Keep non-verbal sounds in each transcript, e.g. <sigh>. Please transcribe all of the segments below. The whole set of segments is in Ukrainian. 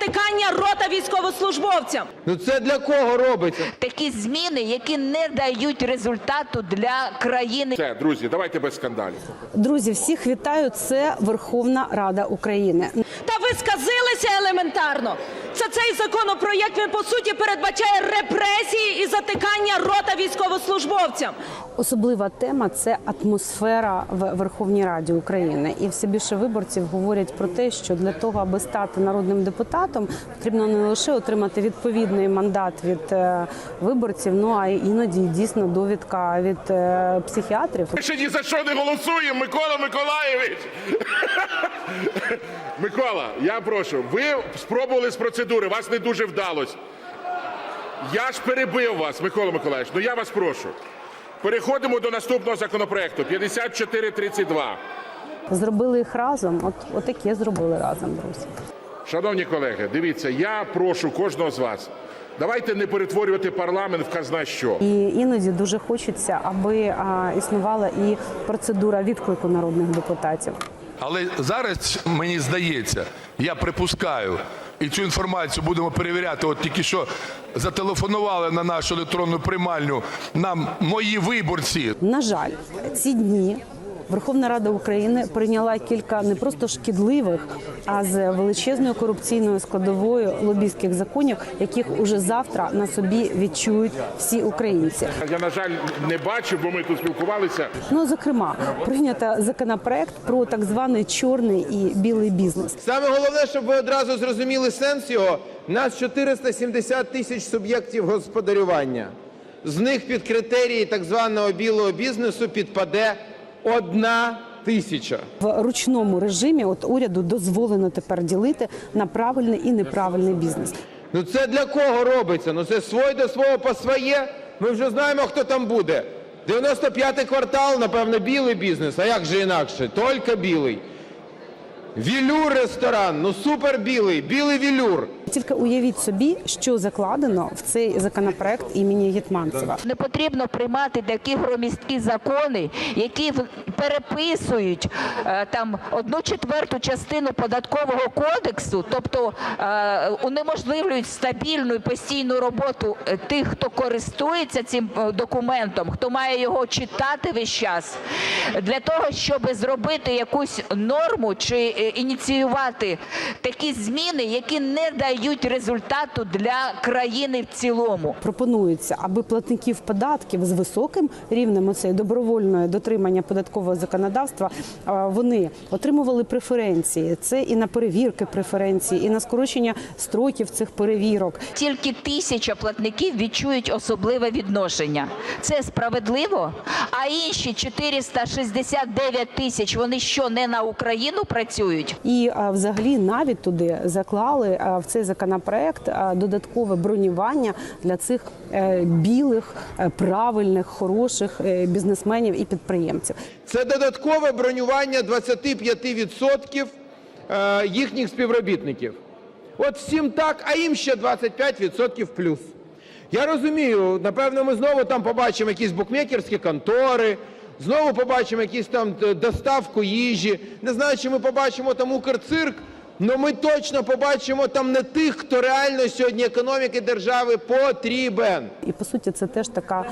затикання рота військовослужбовцям. Ну це для кого робиться? такі зміни, які не дають результату для країни. Все, друзі, давайте без скандалів. Друзі, всіх вітаю. Це Верховна Рада України. Та ви сказилися елементарно. Це цей законопроєкт він по суті передбачає репресії і затикання рота військовослужбовцям. Особлива тема це атмосфера в Верховній Раді України. І все більше виборців говорять про те, що для того, аби стати народним депутатом, потрібно не лише отримати відповідний мандат від е, виборців, ну а іноді дійсно довідка від е, психіатрів. Ми ще ні за що не голосуємо, Микола Миколаєвич. <laughs> Микола, я прошу, ви спробували з процедури, вас не дуже вдалося. Я ж перебив вас, Микола Миколаївич, ну я вас прошу. Переходимо до наступного законопроекту 5432. Зробили їх разом. От отаке зробили разом, друзі. Шановні колеги, дивіться, я прошу кожного з вас. Давайте не перетворювати парламент в казна що. І іноді дуже хочеться, аби а, існувала і процедура відклику народних депутатів. Але зараз мені здається, я припускаю, і цю інформацію будемо перевіряти. От тільки що зателефонували на нашу електронну приймальню нам мої виборці. На жаль, ці дні Верховна Рада України прийняла кілька не просто шкідливих, а з величезною корупційною складовою лобістських законів, яких уже завтра на собі відчують всі українці. Я, на жаль, не бачу, бо ми тут спілкувалися. Ну зокрема, прийнято законопроект про так званий чорний і білий бізнес. Саме головне, щоб ви одразу зрозуміли сенс його. У нас 470 тисяч суб'єктів господарювання. З них під критерії так званого білого бізнесу підпаде одна тисяча. В ручному режимі от уряду дозволено тепер ділити на правильний і неправильний бізнес. Ну це для кого робиться? Ну це свой до свого по своє. Ми вже знаємо, хто там буде. 95-й квартал, напевно, білий бізнес. А як же інакше? Тільки білий. Вілюр ресторан, ну супер білий, білий вілюр. Тільки уявіть собі, що закладено в цей законопроект імені Гетманцева. Не потрібно приймати такі громісткі закони, які переписують е, там одну четверту частину податкового кодексу, тобто е, унеможливлюють стабільну і постійну роботу е, тих, хто користується цим документом, хто має його читати весь час, для того, щоб зробити якусь норму чи ініціювати такі зміни, які не дають результату для країни в цілому. Пропонується, аби платників податків з високим рівнем оцей добровольного дотримання податкового законодавства вони отримували преференції. Це і на перевірки преференції, і на скорочення строків цих перевірок. Тільки тисяча платників відчують особливе відношення. Це справедливо. А інші 469 тисяч вони що не на Україну працюють? І взагалі навіть туди заклали в цей законопроект додаткове бронювання для цих е, білих, е, правильних, хороших е, бізнесменів і підприємців. Це додаткове бронювання 25% е, їхніх співробітників. От всім так, а їм ще 25% плюс. Я розумію, напевно, ми знову там побачимо якісь букмекерські контори, знову побачимо якісь там доставку їжі. Не знаю, чи ми побачимо там Укрцирк, але ми точно побачимо там не тих, хто реально сьогодні економіки держави потрібен. І по суті, це теж така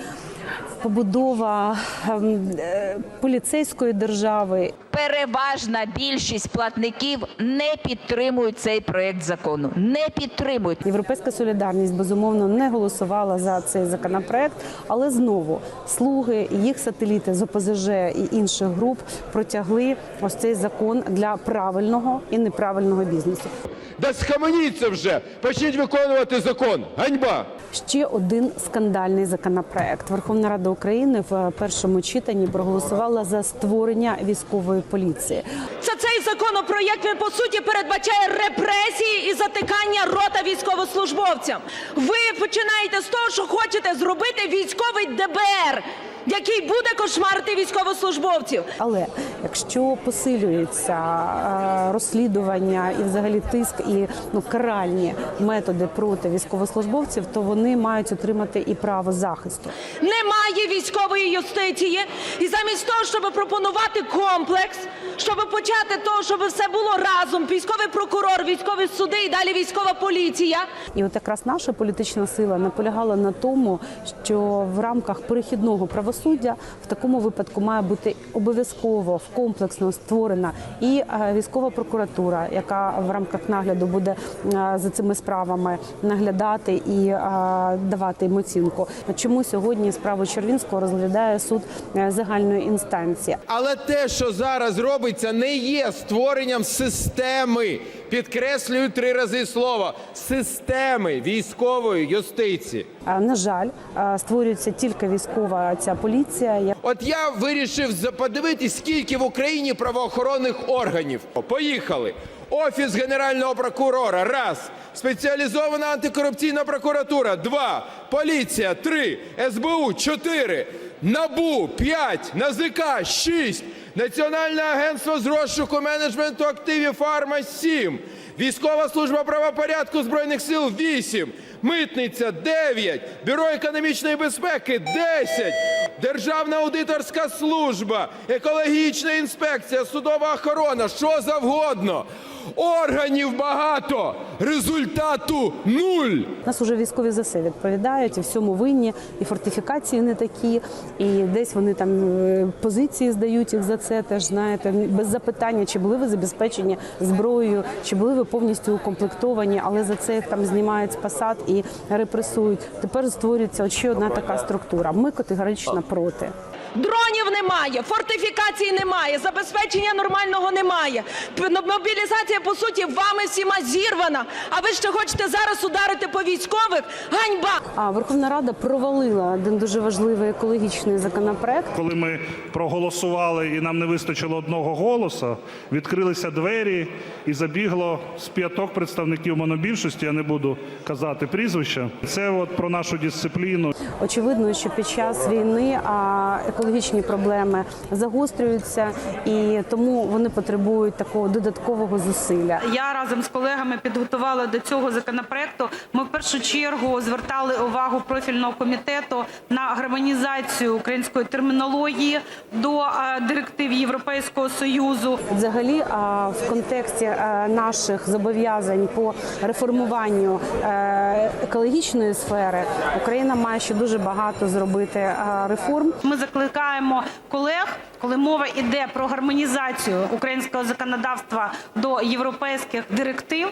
побудова ем, е, поліцейської держави. Переважна більшість платників не підтримують цей проект закону. Не підтримують. Європейська солідарність безумовно не голосувала за цей законопроект, але знову слуги, їх сателіти з ОПЗЖ і інших груп протягли ось цей закон для правильного і неправильного бізнесу. Да схаменіться вже! Почніть виконувати закон! Ганьба! Ще один скандальний законопроект. Верховна Рада України в першому читанні проголосувала за створення військової поліції. Це цей законопроєкт він по суті передбачає репресії і затикання рота військовослужбовцям. Ви починаєте з того, що хочете зробити військовий ДБР. Який буде кошмарити військовослужбовців. Але якщо посилюється е, розслідування і взагалі тиск і ну каральні методи проти військовослужбовців, то вони мають отримати і право захисту. Немає військової юстиції, і замість того, щоб пропонувати комплекс, щоб почати того, щоб все було разом, військовий прокурор, військові суди і далі військова поліція. І от якраз наша політична сила наполягала на тому, що в рамках перехідного правосуддя в такому випадку має бути обов'язково комплексно створена і е, військова прокуратура, яка в рамках нагляду буде е, за цими справами наглядати і е, давати їм оцінку. Чому сьогодні справу Червінського розглядає суд загальної інстанції? Але те, що зараз робиться, не є створенням системи. Підкреслюю три рази слово системи військової юстиції. На жаль, створюється тільки військова ця поліція. От я вирішив подивитись, скільки в Україні правоохоронних органів. Поїхали. Офіс Генерального прокурора раз. Спеціалізована антикорупційна прокуратура два. Поліція три. СБУ чотири. НАБУ п'ять. НАЗК шість. Національне агентство з розшуку менеджменту активів фарма сім. Військова служба правопорядку Збройних сил 8, Митниця 9, Бюро економічної безпеки 10, Державна аудиторська служба, екологічна інспекція, судова охорона, що завгодно. Органів багато, результату нуль. Нас уже військові за все відповідають, і всьому винні, і фортифікації не такі, і десь вони там е, позиції здають їх за це. Теж знаєте, без запитання, чи були ви забезпечені зброєю, чи були ви повністю укомплектовані, але за це їх там знімають з посад і репресують. Тепер створюється ще одна така структура. Ми категорично проти. Дронів немає, фортифікації немає, забезпечення нормального немає. Мобілізація, по суті, вами всіма зірвана. А ви ще хочете зараз ударити по військових? Ганьба! А Верховна Рада провалила один дуже важливий екологічний законопроект. Коли ми проголосували і нам не вистачило одного голосу, відкрилися двері і забігло з п'яток представників монобільшості. Я не буду казати прізвища. Це от про нашу дисципліну. Очевидно, що під час війни а, екологічні проблеми загострюються, і тому вони потребують такого додаткового зусилля. Я разом з колегами підготувала до цього законопроекту. Ми в першу чергу звертали увагу профільного комітету на гармонізацію української термінології до е, директив Європейського союзу. Взагалі, в контексті е, наших зобов'язань по реформуванню е, екологічної сфери Україна має ще дуже багато зробити е, реформ. Ми закликаємо колег, коли мова йде про гармонізацію українського законодавства до європейських директив,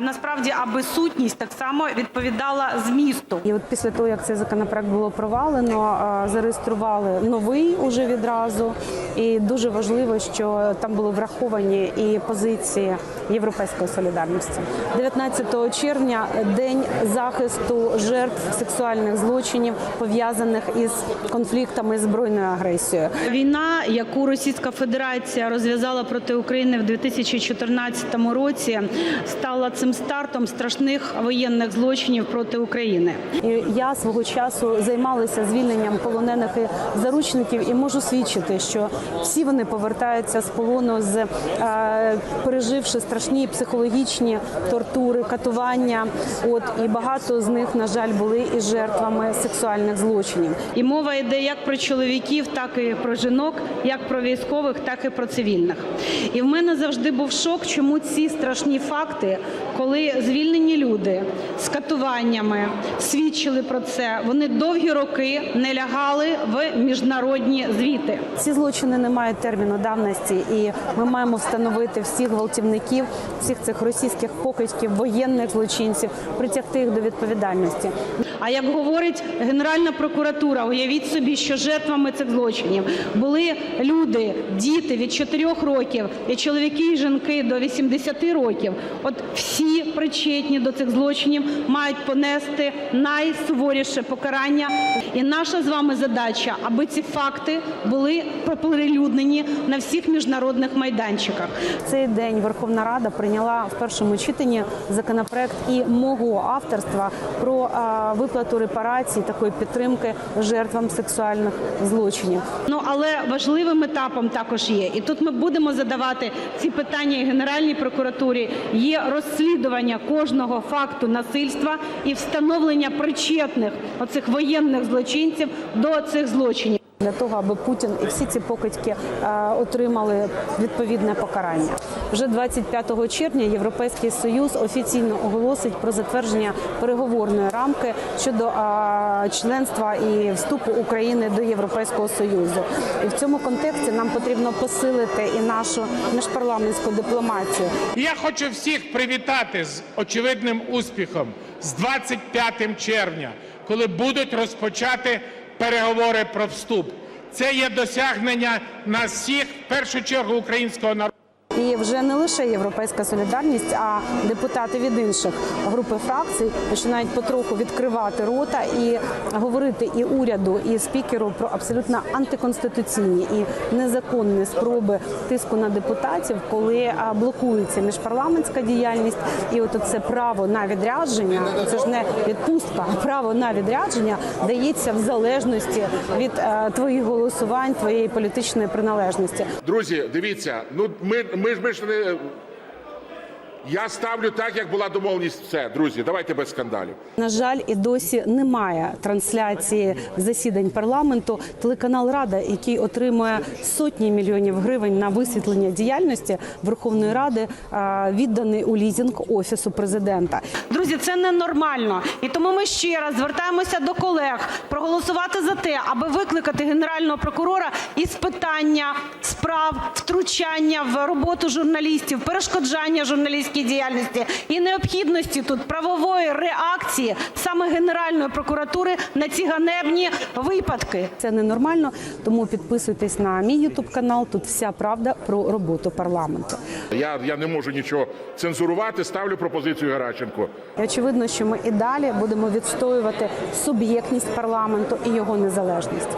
насправді аби сутність так само відповідала змісту. І от після того, як цей законопроект було провалено, зареєстрували новий уже відразу. І дуже важливо, що там були враховані і позиції європейської солідарності. 19 червня день захисту жертв сексуальних злочинів пов'язаних із конфліктами збройною агресією. Війна, яку Російська Федерація розв'язала проти України в 2014 році, стала цим стартом страшних воєнних злочинів проти України. І я свого часу займалася звільненням полонених і заручників, і можу свідчити, що всі вони повертаються з полону з е, переживши страшні психологічні тортури, катування. От і багато з них, на жаль, були і жертвами сексуальних злочинів. І мова йде як про чоловіків, так і про жінок, як про військових, так і про цивільних. І в мене завжди був шок, чому ці страшні факти, коли звільнені люди з катуваннями свідчили про це, вони довгі роки не лягали в міжнародні звіти. Ці злочини не мають терміну давності, і ми маємо встановити всіх гвалтівників, всіх цих російських покидьків, воєнних злочинців, притягти їх до відповідальності. А як говорить Генеральна прокуратура, уявіть собі, що жертвами цих злочинів були люди, діти від 4 років і чоловіки і жінки до 80 років, от всі причетні до цих злочинів мають понести найсуворіше покарання. І наша з вами задача, аби ці факти були оприлюднені на всіх міжнародних майданчиках. Цей день Верховна Рада прийняла в першому читанні законопроект і мого авторства про а, виплату репарацій такої підтримки жертвам сексуальних злочинів. Ну але важливим етапом також є. І тут ми будемо задавати ці питання і Генеральній прокуратурі. Є розслідування кожного факту насильства і встановлення причетних оцих воєнних злочинців до цих злочинів. Для того аби Путін і всі ці покидьки е, отримали відповідне покарання. Вже 25 червня Європейський Союз офіційно оголосить про затвердження переговорної рамки щодо е, членства і вступу України до Європейського Союзу. І в цьому контексті нам потрібно посилити і нашу міжпарламентську дипломатію. Я хочу всіх привітати з очевидним успіхом з 25 червня, коли будуть розпочати переговори про вступ. Це є досягнення нас всіх, в першу чергу українського народу. І вже не лише європейська солідарність, а депутати від інших груп і фракцій починають потроху відкривати рота і говорити і уряду, і спікеру про абсолютно антиконституційні і незаконні спроби тиску на депутатів, коли блокується міжпарламентська діяльність, і от це право на відрядження, це ж не відпустка, а право на відрядження дається в залежності від твоїх голосувань, твоєї політичної приналежності. Друзі, дивіться, ну ми, ми ж ми ж не. Я ставлю так, як була домовленість. Все, друзі, давайте без скандалів. На жаль, і досі немає трансляції засідань парламенту. Телеканал Рада, який отримує сотні мільйонів гривень на висвітлення діяльності Верховної Ради, відданий у лізинг офісу президента. Друзі, це ненормально. І тому ми ще раз звертаємося до колег проголосувати за те, аби викликати генерального прокурора із питання справ втручання в роботу журналістів, перешкоджання журналістській діяльності і необхідності тут правової реакції саме Генеральної прокуратури на ці ганебні випадки. Це ненормально, тому підписуйтесь на мій ютуб канал. Тут вся правда про роботу парламенту. Я, я не можу нічого цензурувати. Ставлю пропозицію Геращенко. І очевидно, що ми і далі будемо відстоювати суб'єктність парламенту і його незалежність.